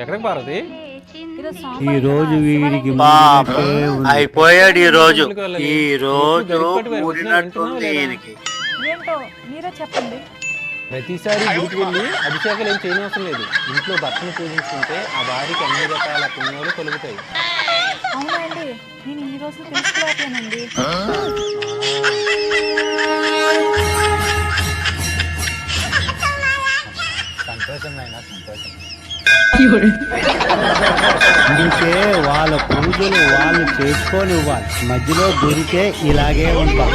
ఎక్కడికి పార్వతి? ఈ రోజు వీడికి. అయిపోయాడు ఈ రోజు? ఈ రోజు చెప్పండి. ప్రతిసారి గుడికి వెళ్ళి అభిషేకాలు ఏం చేయనవసరం లేదు. ఇంట్లో భర్తను పూజించుకుంటే ఆ వారికి అన్ని రకాల పుణ్యాలు కలుగుతాయి. అవునా అండి నేను ఇన్ని రోజులు అందుకే వాళ్ళ పూజలు వాళ్ళు చేసుకొని ఇవ్వాలి. మధ్యలో దొరికే ఇలాగే ఉంటాం.